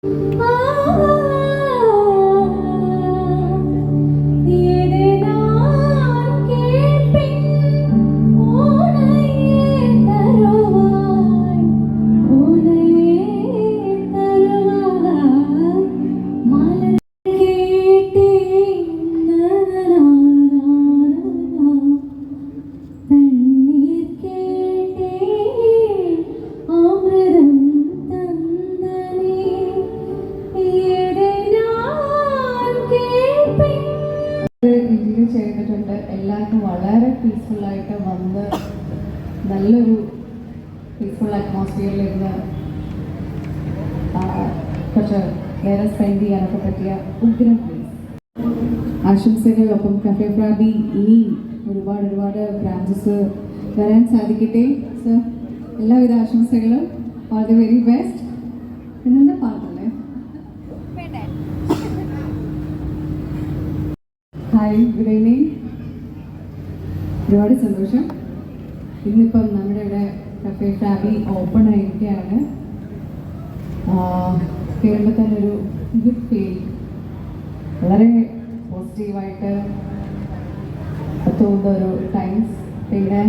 啊 interview ചെയ്തിട്ടുണ്ട് എല്ലാവർക്കും വളരെ പീസ്ഫുൾ ആയിട്ട് വന്ന് നല്ലൊരു പീസ്ഫുൾ അറ്റ്മോസ്ഫിയറിലിരുന്ന് കുറച്ച് നേരം സ്പെൻഡ് ചെയ്യാനൊക്കെ പറ്റിയ ഉഗ്രം പ്ലേസ് ആശംസകൾ ഒപ്പം കഫേ ഫ്രാബി ഇനിയും ഒരുപാട് ഒരുപാട് ബ്രാഞ്ചസ് വരാൻ സാധിക്കട്ടെ. സർ എല്ലാവിധ ആശംസകളും. All the very best hi good evening ഒരുപാട് സന്തോഷം. ഇന്നിപ്പം നമ്മുടെ ഇവിടെ കഫേ ഫാബി ഓപ്പൺ ആയിരിക്കുകയാണ്. കയറുമ്പോൾ തന്നെ ഒരു ഗുഡ് ഫീൽ വളരെ പോസിറ്റീവായിട്ട് തോന്നുന്ന ഒരു ടൈംസ് പിന്നെ